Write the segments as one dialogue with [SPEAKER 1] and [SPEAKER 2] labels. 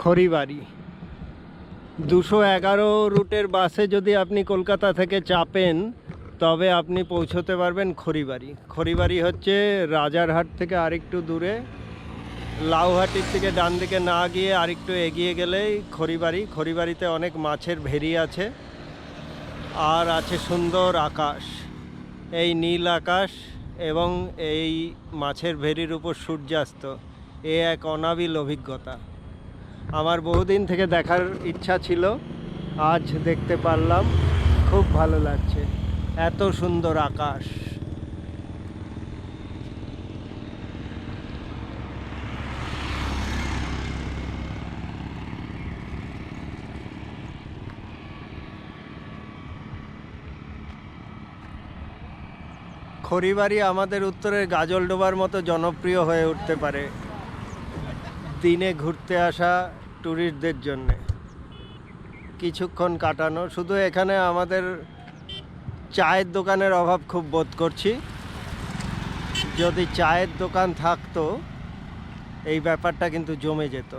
[SPEAKER 1] খড়িবাড়ি। দুশো এগারো রুটের বাসে যদি আপনি কলকাতা থেকে চাপেন, তবে আপনি পৌঁছতে পারবেন খড়িবাড়ি। খড়িবাড়ি হচ্ছে রাজারহাট থেকে আরেকটু দূরে। লাউহাটির থেকে ডান দিকে না গিয়ে আরেকটু এগিয়ে গেলেই খড়িবাড়ি। খড়িবাড়িতে অনেক মাছের ভেরি আছে আর আছে সুন্দর আকাশ। এই নীল আকাশ এবং এই মাছের ভেরির উপর সূর্যাস্ত। এ এক অনাবিল অভিজ্ঞতা। আমার বহুদিন থেকে দেখার ইচ্ছা ছিল। আজ দেখতে পারলাম, খুব ভালো লাগছে। এত সুন্দর আকাশ। খড়িবাড়ি আমাদের উত্তরের গাজলডোবার মতো জনপ্রিয় হয়ে উঠতে পারে। দিনে ঘুরতে আসা ট্যুরিস্টদের জন্যে। কিছুক্ষণ কাটানো। শুধু এখানে আমাদের চায়ের দোকানের অভাব খুব বোধ করছি। যদি চায়ের দোকান থাকতো, এই ব্যাপারটা কিন্তু জমে যেত।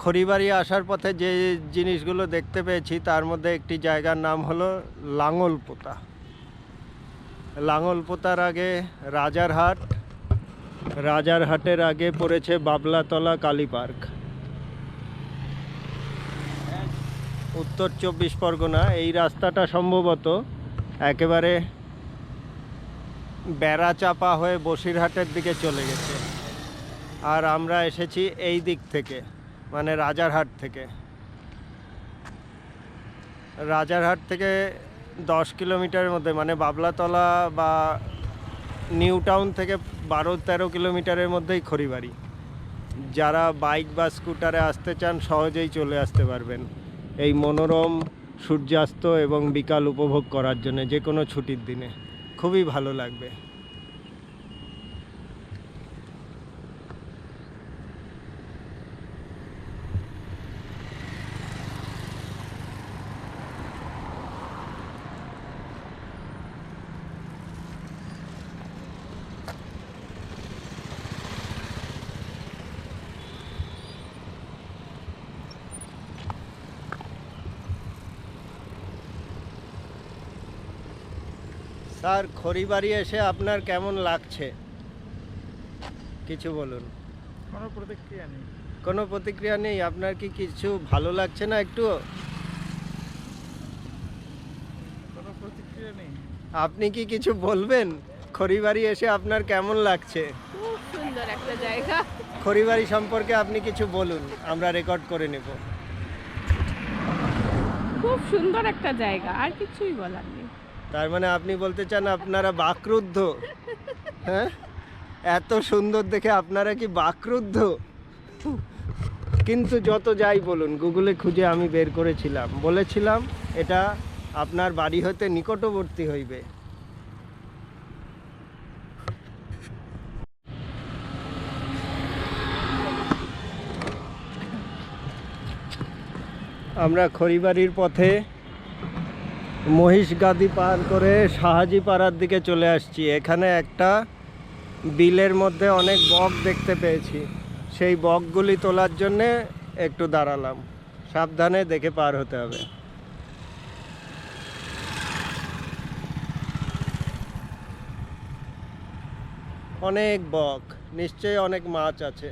[SPEAKER 1] খড়িবাড়ি আসার পথে যে জিনিসগুলো দেখতে পেয়েছি, তার মধ্যে একটি জায়গার নাম হলো লাঙলপোতা লাঙলপোতার আগে রাজারহাট রাজারহাটের আগে পড়েছে বাবলাতলা কালী পার্ক। উত্তর চব্বিশ পরগনা, এই রাস্তাটা সম্ভবত একেবারে বেড়া চাপা হয়ে বসিরহাটের দিকে চলে গেছে। আর আমরা এসেছি এই দিক থেকে মানে রাজারহাট থেকে। রাজারহাট থেকে দশ কিলোমিটারের মধ্যে মানে বাবলাতলা বা নিউ টাউন থেকে বারো, তেরো কিলোমিটারের মধ্যেই খড়িবাড়ি। যারা বাইক বা স্কুটারে আসতে চান, সহজেই চলে আসতে পারবেন। এই মনোরম, সূর্যাস্ত এবং বিকাল উপভোগ করার জন্য যে কোনো ছুটির দিনে। খুবই ভালো লাগবে। স্যার খড়িবাড়ি এসে আপনার কেমন লাগছে? কিছু বলুন।
[SPEAKER 2] কোনো প্রতিক্রিয়া নেই।
[SPEAKER 1] কোনো প্রতিক্রিয়া নেই? আপনার কি কিছু ভালো লাগছে না একটু?
[SPEAKER 2] কোনো প্রতিক্রিয়া নেই।
[SPEAKER 1] আপনি কি কিছু বলবেন? খড়িবাড়ি এসে আপনার কেমন লাগছে?
[SPEAKER 3] খুব সুন্দর একটা জায়গা।
[SPEAKER 1] খড়িবাড়ি সম্পর্কে আপনি কিছু বলুন আমরা রেকর্ড করে নেব।
[SPEAKER 3] খুব সুন্দর একটা জায়গা আর কিছুই বলার নেই।
[SPEAKER 1] তার মানে আপনি বলতে চান আপনারা বাকরুদ্ধ? হ্যাঁ? এত সুন্দর দেখে আপনারা কি বাকরুদ্ধ? কিন্তু যত যাই বলুন গুগলে খুঁজে আমি বের করেছিলাম। বলেছিলাম এটা আপনার বাড়ি হতে নিকটবর্তী হইবে। আমরা খড়িবাড়ির পথে মহিষগাদি পার করে শাহাজি পাড়ার দিকে চলে আসছি। এখানে একটা বিলের মধ্যে অনেক বক দেখতে পেয়েছি। সেই বকগুলি তোলার জন্যে একটু দাঁড়ালাম। সাবধানে দেখে পার হতে হবে। অনেক বক, নিশ্চয়ই অনেক মাছ আছে।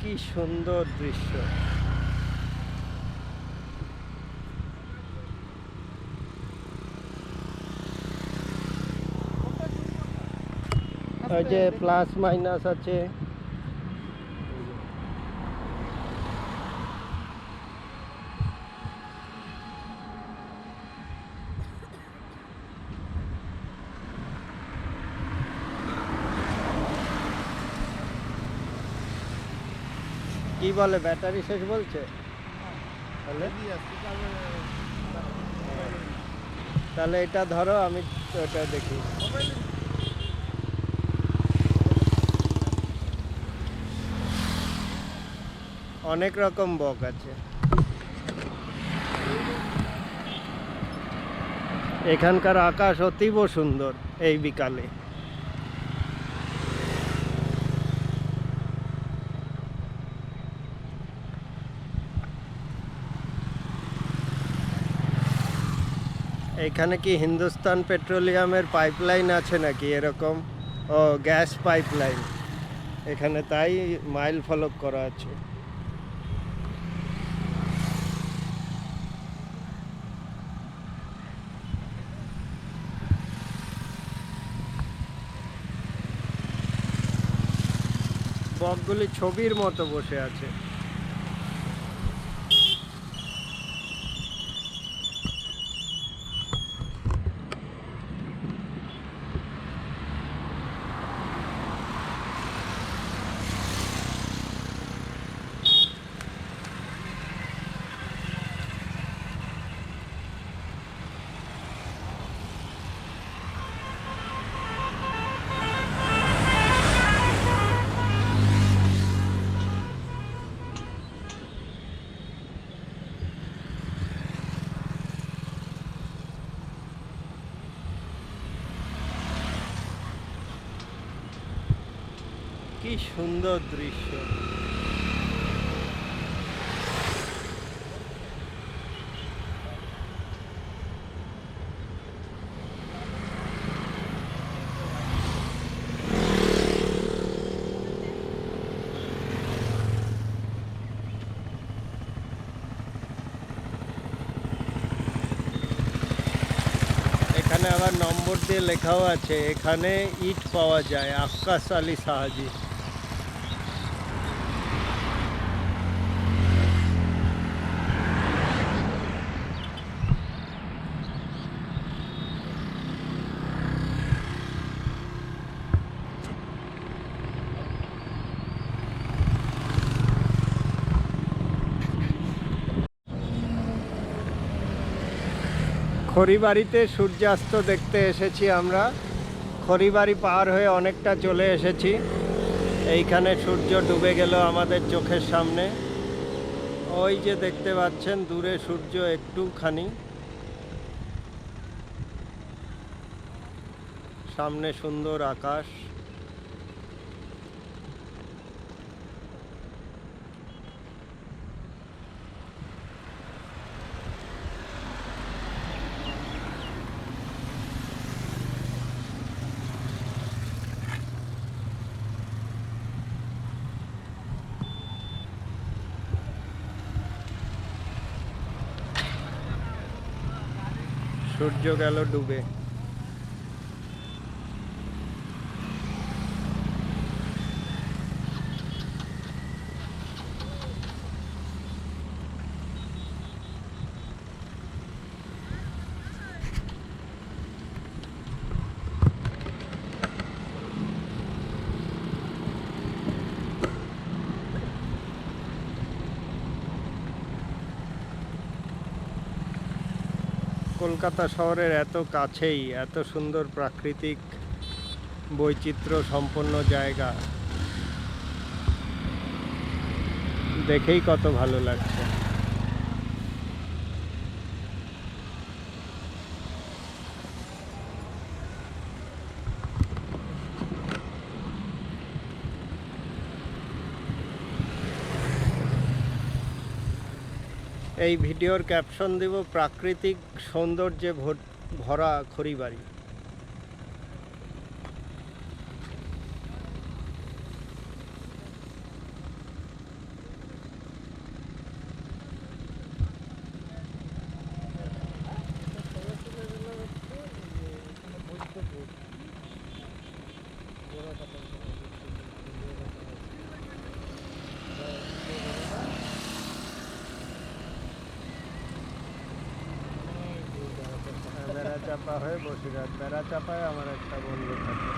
[SPEAKER 1] কি সুন্দর দৃশ্য। ওই যে প্লাস মাইনাস আছে। কি বলে, ব্যাটারি শেষ বলছে? তাহলে? তাহলে এটা ধরো, আমি ওটা দেখি। অনেক রকম বক আছে। এখানকার আকাশ অতীব সুন্দর এই বিকালে। এখানে কি হিন্দুস্তান পেট্রোলিয়ামের পাইপলাইন আছে নাকি এরকম? ও, গ্যাস পাইপলাইন। এখানে তাই মাইল ফলক করা আছে। বকগুলি ছবির মতো বসে আছে। কি সুন্দর দৃশ্য। এখানে আবার নম্বর দিয়ে লেখাও আছে, এখানে ইট পাওয়া যায় আক্কাস আলী সাহাজি। খড়িবাড়িতে সূর্যাস্ত দেখতে এসেছি আমরা। খড়িবাড়ি পার হয়ে অনেকটা চলে এসেছি। এইখানে সূর্য ডুবে গেল আমাদের চোখের সামনে। ওই যে দেখতে পাচ্ছেন, দূরে সূর্য একটুখানি। সামনে সুন্দর আকাশ। সূর্য গেল ডুবে। কলকাতা শহরের এত কাছেই এত সুন্দর প্রাকৃতিক বৈচিত্র্য সম্পন্ন জায়গা। দেখেই কত ভালো লাগছে। এই ভিডিওর ক্যাপশন দেব প্রাকৃতিক সৌন্দর্যে ভরা খড়িবাড়ি। বেড়া চাপা হয়ে বসিরহাট বেড়া চাপায় আমার একটা বন্ধু থাকে।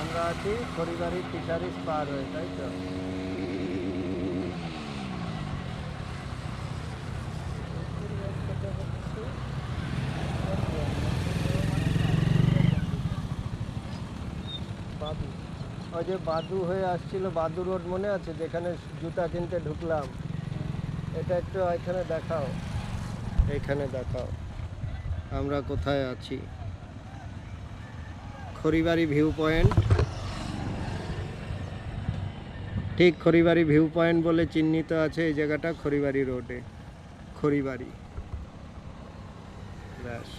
[SPEAKER 1] আমরা আছি খড়িবাড়ি ফিশারিজ পার হয়ে, তাই তো? ওই যে বাদু হয়ে আসছিল বাদু রোড মনে আছে? যেখানে জুতা কিনতে ঢুকলাম। এটা একটু এখানে দেখাও। এখানে দেখাও। আমরা কোথায় আছি? Kharibari view point. ঠিক খরিবাড়ি ভিউ পয়েন্ট বলে চিহ্নিত আছে এই জায়গাটা খরিবাড়ি রোডে। খরিবাড়ি ব্যাস।